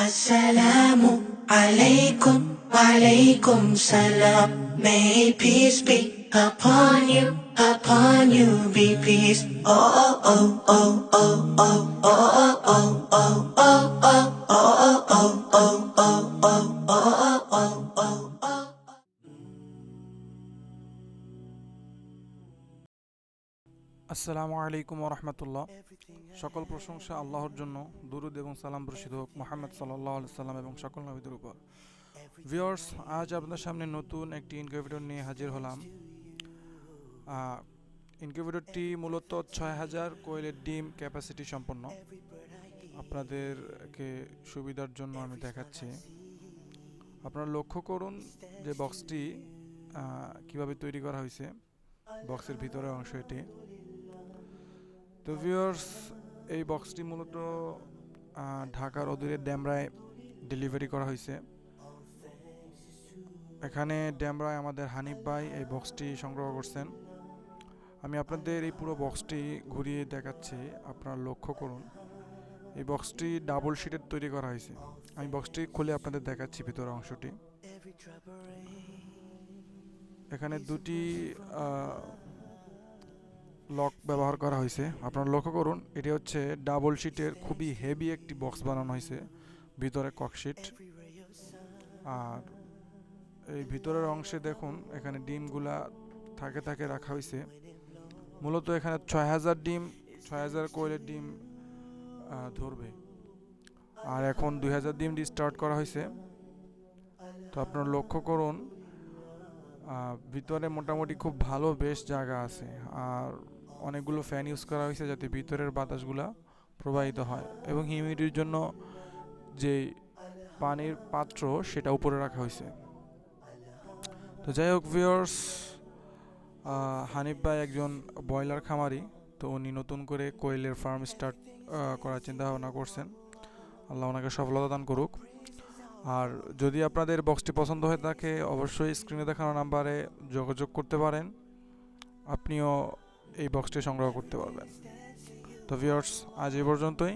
Assalamu alaikum, alaikum salam. May peace be upon you, upon you be peace. Oh, oh, oh, oh, oh, oh, oh, oh, oh, oh, oh, oh, oh, oh, আসসালামু আলাইকুম রহমতুল্লাহ। সকল প্রশংসা আল্লাহর জন্য দুরুদ এবং সালাম বর্ষিত হোক মোহাম্মদ সাল্লাহ সাল্লাম এবং সকল নবীদের উপর। ভিওর্স আজ আপনার সামনে নতুন একটি ইনকিউবেটর নিয়ে হাজির হলাম। ইনকিউবেটরটি মূলত ছয় হাজার কোয়েলের ডিম ক্যাপাসিটি সম্পন্ন। আপনাদেরকে সুবিধার জন্য আমি দেখাচ্ছি। আপনারা লক্ষ্য করুন যে বক্সটি কীভাবে তৈরি করা হয়েছে। বক্সের ভিতরের অংশ এটি। তো ভিউয়ার্স এই বক্সটি মূলত ঢাকার অদূরে ড্যামরায় ডেলিভারি করা হয়েছে। এখানে ড্যামরায় আমাদের হানিফ ভাই এই বক্সটি সংগ্রহ করছেন। আমি আপনাদের এই পুরো বক্সটি ঘুরিয়ে দেখাচ্ছি, আপনারা লক্ষ্য করুন। এই বক্সটি ডাবল শিটের তৈরি করা হয়েছে। আমি বক্সটি খুলে আপনাদের দেখাচ্ছি ভিতরের অংশটি। এখানে দুটি লক ব্যবহার করা হয়েছে। আপনারা লক্ষ্য করুন, এটি হচ্ছে ডাবল শিটের খুবই হেভি একটি বক্স বানানো হয়েছে, ভিতরে ককশিট আর এই ভিতরের অংশে দেখুন, এখানে ডিমগুলা থাকে থাকে রাখা হয়েছে। মূলত এখানে ছয় হাজার ডিম, ছয় হাজার কোয়েলের ডিম ধরবে। আর এখন দুই হাজার ডিম স্টার্ট করা হয়েছে। তো আপনারা লক্ষ্য করুন ভিতরে মোটামুটি খুব ভালো বেশ জায়গা আছে। আর অনেকগুলো ফ্যান ইউজ করা হয়েছে যাতে ভিতরের বাতাসগুলা প্রবাহিত হয় এবং হিউমিডিটির জন্য যে পানির পাত্র, সেটা উপরে রাখা হয়েছে। তো যাই হোক ভিওর্স হানিফ ভাই একজন ব্রয়লার খামারি, তো উনি নতুন করে কোয়েলের ফার্ম স্টার্ট করার চিন্তা ভাবনা করছেন। আল্লাহ ওনাকে সফলতা দান করুক। আর যদি আপনাদের বক্সটি পছন্দ হয়ে থাকে, অবশ্যই স্ক্রিনে দেখানো নাম্বারে যোগাযোগ করতে পারেন। আপনিও এই বক্সটি সংগ্রহ করতে পারবেন তো ভিউয়ার্স আজ এই পর্যন্তই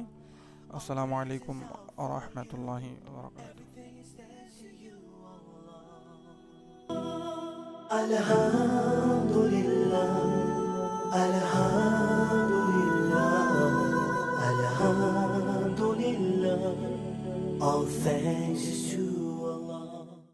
আসসালামু আলাইকুম আ রহমতুল্লাহি Alhamdulillah, Alhamdulillah, Alhamdulillah.